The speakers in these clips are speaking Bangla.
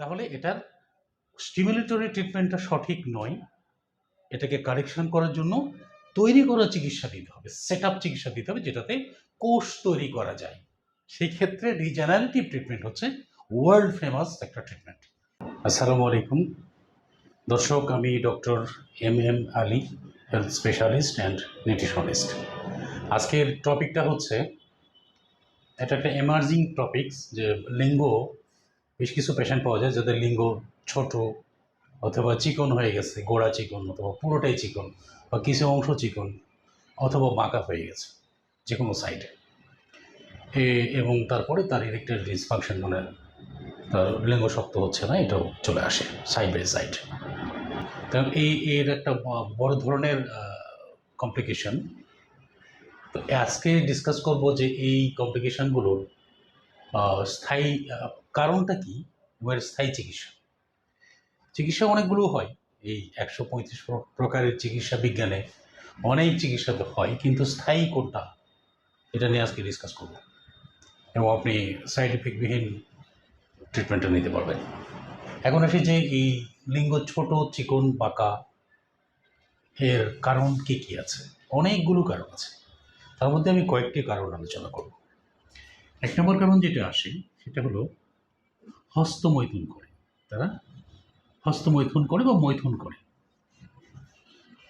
তাহলে এটার স্টিমুলেটরি ট্রিটমেন্টটা সঠিক নয়। এটাকে কারেকশন করার জন্য তৈরি করা চিকিৎসা দিতে হবে সেট আপ চিকিৎসা দিতে হবে যেটাতে কোষ তৈরি করা যায়। সেই ক্ষেত্রে রিজেনারেটিভ ট্রিটমেন্ট হচ্ছে ওয়ার্ল্ড ফেমাস একটা ট্রিটমেন্ট আসসালামু আলাইকুম। দর্শক, আমি doctor M M Ali health specialist and nutritionist আজকের টপিকটা হচ্ছে, এটা একটা এমার্জিং টপিকস যে লিঙ্গ বেশ কিছু পেশেন্ট পাওয়া যায় যাদের লিঙ্গ ছোট অথবা চিকন হয়ে গেছে, গোড়া চিকন অথবা পুরোটাই চিকন বা কিছু অংশ চিকন অথবা বাঁকা হয়ে গেছে যে কোনো সাইডে এবং তারপরে তার ইরেক্টেড ডিসফাংশন মানে তার লিঙ্গ শক্ত হচ্ছে না, এটাও চলে আসে সাইড বাই সাইড কারণ এই, এর একটা বড় ধরনের কমপ্লিকেশন তো আজকে ডিসকাস করব যে এই কমপ্লিকেশনগুলোর স্থায়ী কারণটা কি? এবং স্থায়ী চিকিৎসা। চিকিৎসা অনেকগুলো হয়। এই একশো পঁয়ত্রিশ প্রকারের চিকিৎসা বিজ্ঞানে অনেক চিকিৎসা তো হয়, কিন্তু স্থায়ী কোনটা? এটা নিয়ে আজকে ডিসকাস করব। এবং আপনি সাইড এফেক্টবিহীন ট্রিটমেন্টটা নিতে পারবেন। এখন আসি যে এই লিঙ্গ ছোট, চিকন, বাঁকা এর কারণ কি কি আছে? অনেকগুলো কারণ আছে। তার মধ্যে আমি কয়েকটি কারণ আলোচনা করব। এক নম্বর কারণ যেটা আসে, সেটা হলো হস্তমৈথুন করে। তারা হস্তমৈথুন করে বা মৈথুন করে।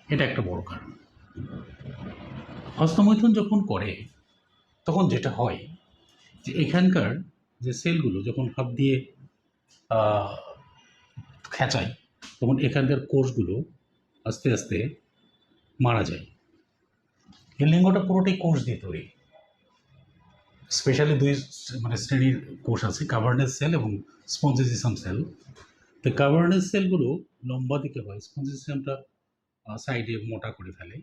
এটা একটা বড় কারণ। হস্তমৈথুন যখন করে, তখন যেটা হয় যে এখানকার যে সেলগুলো যখন হাত দিয়ে খেঁচাই তখন এখানকার কোষগুলো আস্তে আস্তে মারা যায়। এই লিঙ্গটা পুরোটাই কোষ দিয়ে তৈরি। স্পেশালি দুই মানে শ্রেণির কোষ আছে কাভার্নেস সেল এবং স্পঞ্জিজিসাম সেল। তো কাভার্নেস সেলগুলো লম্বা দিকে হয়। স্পঞ্জিজিসামটা সাইডে মোটা করে ফেলে।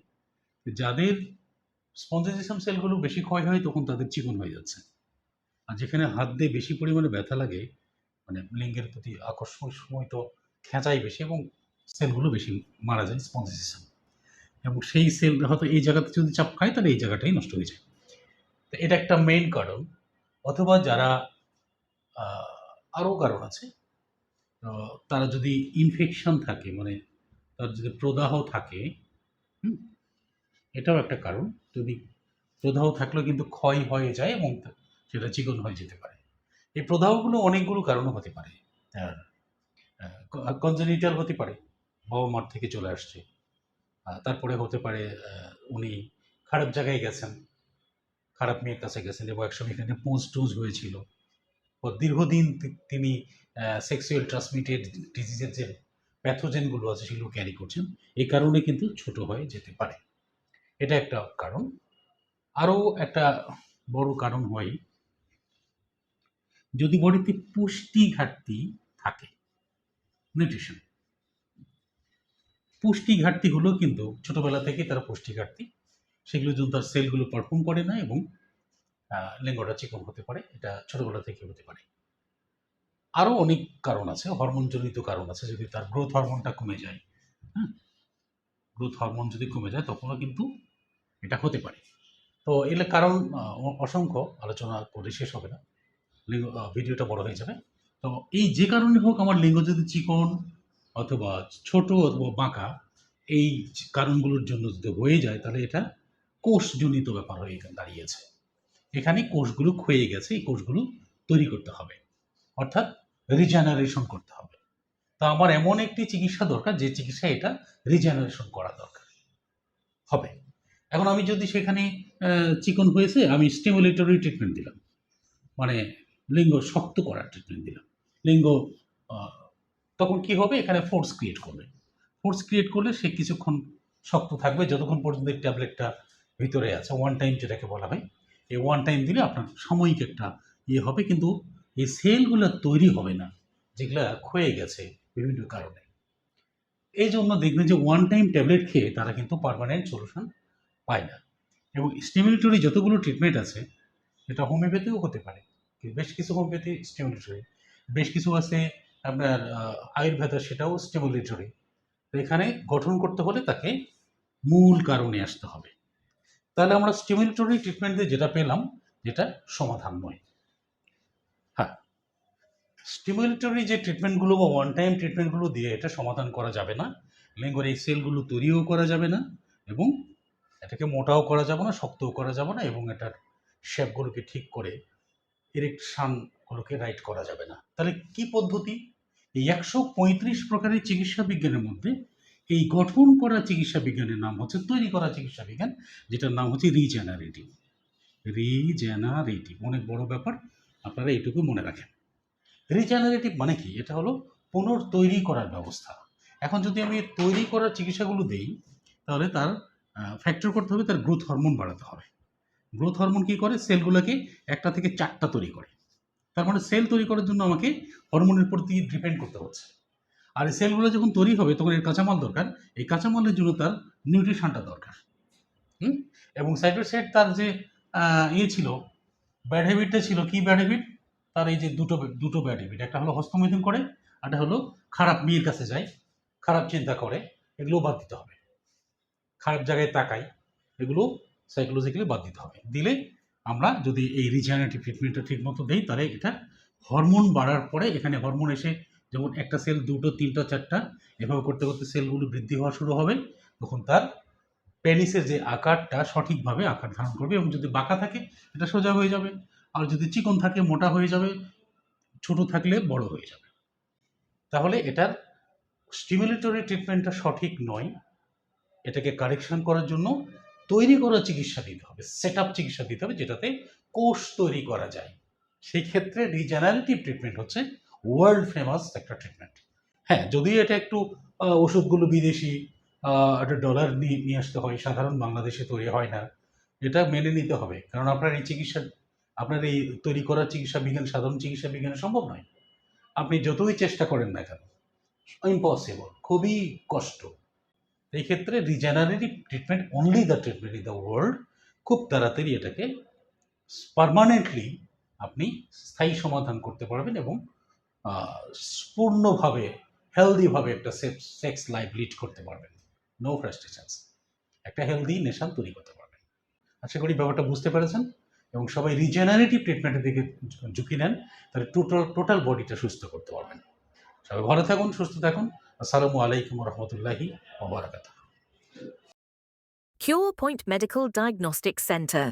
যাদের স্পঞ্জিজিসাম সেলগুলো বেশি ক্ষয় হয়, তখন তাদের চিকন হয়ে যাচ্ছে। আর যেখানে হাত দিয়ে বেশি পরিমাণে ব্যথা লাগে মানে লিঙ্গের প্রতি আকর্ষণ সময় তো খেঁচাই বেশি এবং সেলগুলো বেশি মারা যায় স্পঞ্জিজিসাম এবং সেই সেল হয়তো এই জায়গাতে যদি চাপ খায়, তাহলে এই জায়গাটাই নষ্ট হয়ে যায়। তো এটা একটা মেইন কারণ। অথবা যারা আরও কারণ আছে? তারা যদি ইনফেকশন থাকে মানে তার যদি প্রদাহ থাকে এটাও একটা কারণ। যদি প্রদাহ থাকলেও কিন্তু ক্ষয় হয়ে যায় এবং সেটা চিকন হয়ে যেতে পারে। এই প্রদাহগুলো অনেকগুলো কারণও হতে পারে। কনজেনিটাল হতে পারে, বাবা মার থেকে চলে আসছে। তারপরে হতে পারে উনি খারাপ জায়গায় গেছেন, খারাপ মেয়ের কাছে গেছেন এবং একসময় এখানে পোজ টোজ হয়েছিল। দীর্ঘদিন তিনি সেক্সুয়াল ট্রান্সমিটেড ডিজিজের যে প্যাথোজেনগুলো আছে সেগুলো ক্যারি করছেন, এই কারণে কিন্তু ছোট হয়ে যেতে পারে। এটা একটা কারণ। আরও একটা বড় কারণ হয়, যদি বডিতে পুষ্টি ঘাটতি থাকে নিউট্রিশন পুষ্টি ঘাটতি হলো কিন্তু ছোটবেলা থেকে তারা পুষ্টি ঘাটতি, সেগুলো যদি তার সেলগুলো পারফর্ম করে না এবং লিঙ্গটা চিকন হতে পারে, এটা ছোটবেলা থেকে হতে পারে। আরও অনেক কারণ আছে, হরমোনজনিত কারণ আছে, যদি তার গ্রোথ হরমোনটা কমে যায় হ্যাঁ গ্রোথ হরমোন যদি কমে যায়, তখনও কিন্তু এটা হতে পারে। তো এগুলো কারণ অসংখ্য, আলোচনা করে শেষ হবে না, লিঙ্গ ভিডিওটা বড় হয়ে যাবে। তো এই যে কারণে হোক আমার লিঙ্গ যদি চিকন অথবা ছোট অথবা বাঁকা, এই কারণগুলোর জন্য যদি হয়ে যায়, তাহলে এটা কোষজনিত ব্যাপার হয়ে দাঁড়িয়েছে। এখানে কোষগুলো ক্ষয়ে গেছে, এই কোষগুলো তৈরি করতে হবে। অর্থাৎ রিজেনারেশন করতে হবে। তা আমার এমন একটি চিকিৎসা দরকার, যে চিকিৎসা এটা রিজেনারেশন করা দরকার। হবে। এখন আমি যদি সেখানে চিকন হয়েছে, আমি স্টিমুলেটরি ট্রিটমেন্ট দিলাম। মানে লিঙ্গ শক্ত করার ট্রিটমেন্ট দিলাম। লিঙ্গ তখন কি হবে? এখানে ফোর্স ক্রিয়েট করবে। ফোর্স ক্রিয়েট করলে সে কিছুক্ষণ শক্ত থাকবে, যতক্ষণ পর্যন্ত এই ট্যাবলেটটা ভিতরে আছে। ওয়ান টাইম যেটাকে বলা হয়। এই ওয়ান টাইম দিলে আপনার সাময়িক একটা ইয়ে হবে, কিন্তু এই সেলগুলো তৈরি হবে না, যেগুলা ক্ষয়ে গেছে বিভিন্ন কারণে। এই জন্য দেখবেন যে ওয়ান টাইম ট্যাবলেট খেয়ে তারা কিন্তু পার্মানেন্ট সলিউশন পায় না। এবং স্টিমুলেটরি যতগুলো ট্রিটমেন্ট আছে, এটা হোমিওপ্যাথিও হতে পারে। বেশ কিছু হোমিওপ্যাথি স্টিমুলেটরি বেশ কিছু আছে আপনার আয়ুর্বেদা সেটাও স্টিমুলেটরি তো এখানে গঠন করতে হলে তাকে মূল কারণে আসতে হবে। তাহলে আমরা স্টিমুলেটরি ট্রিটমেন্ট দিয়ে যেটা পেলাম, যেটা সমাধান নয়। হ্যাঁ। স্টিমুলেটরি যে ট্রিটমেন্টগুলো বা ওয়ান টাইম ট্রিটমেন্টগুলো দিয়ে এটা সমাধান করা যাবে না লেঙ্গর এই সেলগুলো তৈরিও করা যাবে না এবং এটাকে মোটাও করা যাবে না, শক্তও করা যাবে না এবং এটার শেপগুলোকে ঠিক করে ইরেকশানগুলোকে রাইট করা যাবে না। তাহলে কি পদ্ধতি? এই একশো পঁয়ত্রিশ প্রকারের চিকিৎসা বিজ্ঞানের মধ্যে এই গঠন করা চিকিৎসা বিজ্ঞানের নাম হচ্ছে, তৈরি করা চিকিৎসা বিজ্ঞান, যেটার নাম হচ্ছে রিজেনারেটিভ রিজেনারেটিভ অনেক বড় ব্যাপার, আপনারা এইটুকু মনে রাখেন। রিজেনারেটিভ মানে কি? এটা হলো পুনর্তৈরি করার ব্যবস্থা। এখন যদি আমি তৈরি করার চিকিৎসাগুলো দেই, তাহলে তার ফ্যাক্টর করতে হবে, তার গ্রোথ হরমোন বাড়াতে হবে। গ্রোথ হরমোন কী করে? সেলগুলোকে একটা থেকে চারটা তৈরি করে। তার মানে সেল তৈরি করার জন্য আমাকে হরমোনের প্রতি ডিপেন্ড করতে হচ্ছে। আর এই সেলগুলো যখন তৈরি হবে, তখন এর কাঁচামাল দরকার। এই কাঁচামালের জন্য তার নিউট্রিশনটা দরকার। হুম? এবং সাইড তার যে ইয়ে ছিল ব্যাড হ্যাবিটটা ছিল, কি ব্যাড হ্যাবিট তার এই যে দুটো দুটো ব্যাড হ্যাবিট একটা হলো হস্তমৈথুন করে একটা হলো খারাপ মেয়ের কাছে যায়, খারাপ চিন্তা করে, এগুলো বাদ দিতে হবে। খারাপ জায়গায় তাকাই এগুলো সাইকোলজিক্যালি বাদ দিতে হবে। দিলে আমরা যদি এই রিজেনারেটিভ ট্রিটমেন্টটা ঠিক মতো দিই, তাহলে এটা হরমোন বাড়ার পরে এখানে হরমোন এসে যেমন একটা সেল দুটো, তিনটা, চারটা, এভাবে করতে করতে সেলগুলো বৃদ্ধি হওয়া শুরু হবে। তখন তার পেনিসের যে আকারটা সঠিকভাবে আকার ধারণ করবে এবং যদি বাঁকা থাকে এটা সোজা হয়ে যাবে। আর যদি চিকন থাকে, মোটা হয়ে যাবে, ছোট থাকলে বড় হয়ে যাবে। তাহলে এটার স্টিমুলেটরি ট্রিটমেন্টটা সঠিক নয়। এটাকে কারেকশন করার জন্য তৈরি করা চিকিৎসা দিতে হবে সেট আপ চিকিৎসা দিতে হবে, যেটাতে কোষ তৈরি করা যায়। সেই ক্ষেত্রে রিজেনারেটিভ ট্রিটমেন্ট হচ্ছে ওয়ার্ল্ড ফেমাস একটা ট্রিটমেন্ট হ্যাঁ যদি এটা একটু ওষুধগুলো বিদেশি একটা ডলার নিয়ে নিয়ে আসতে হয়, সাধারণ বাংলাদেশে তৈরি হয় না, এটা মেনে নিতে হবে। কারণ আপনার এই চিকিৎসা, আপনার এই তৈরি করা চিকিৎসা বিজ্ঞান, সাধারণ চিকিৎসা বিজ্ঞানে সম্ভব নয়। আপনি যতই চেষ্টা করেন না কেন ইম্পসিবল খুবই কষ্ট। এই ক্ষেত্রে regenerative treatment only the treatment in the world খুব তাড়াতাড়ি এটাকে পারমানেন্টলি আপনি স্থায়ী সমাধান করতে পারবেন এবং পূর্ণভাবে হেলদিভাবে একটা সেক্স লাইফ লিড করতে পারবেন। নো ফ্রাস্ট্রেশনস একটা হেলদি নেশান তৈরি করতে পারবেন। আশা করি ব্যাপারটা বুঝতে পেরেছেন এবং সবাই রিজেনারেটিভ ট্রিটমেন্টের দিকে ঝুঁকি নেন তাহলে টোটাল টোটাল বডিটা সুস্থ করতে পারবেন। সবাই ভালো থাকুন সুস্থ থাকুন। আসসালামু আলাইকুম রহমতুল্লাহি ওবরাকাতুহ। Cure Point Medical Diagnostic Centre,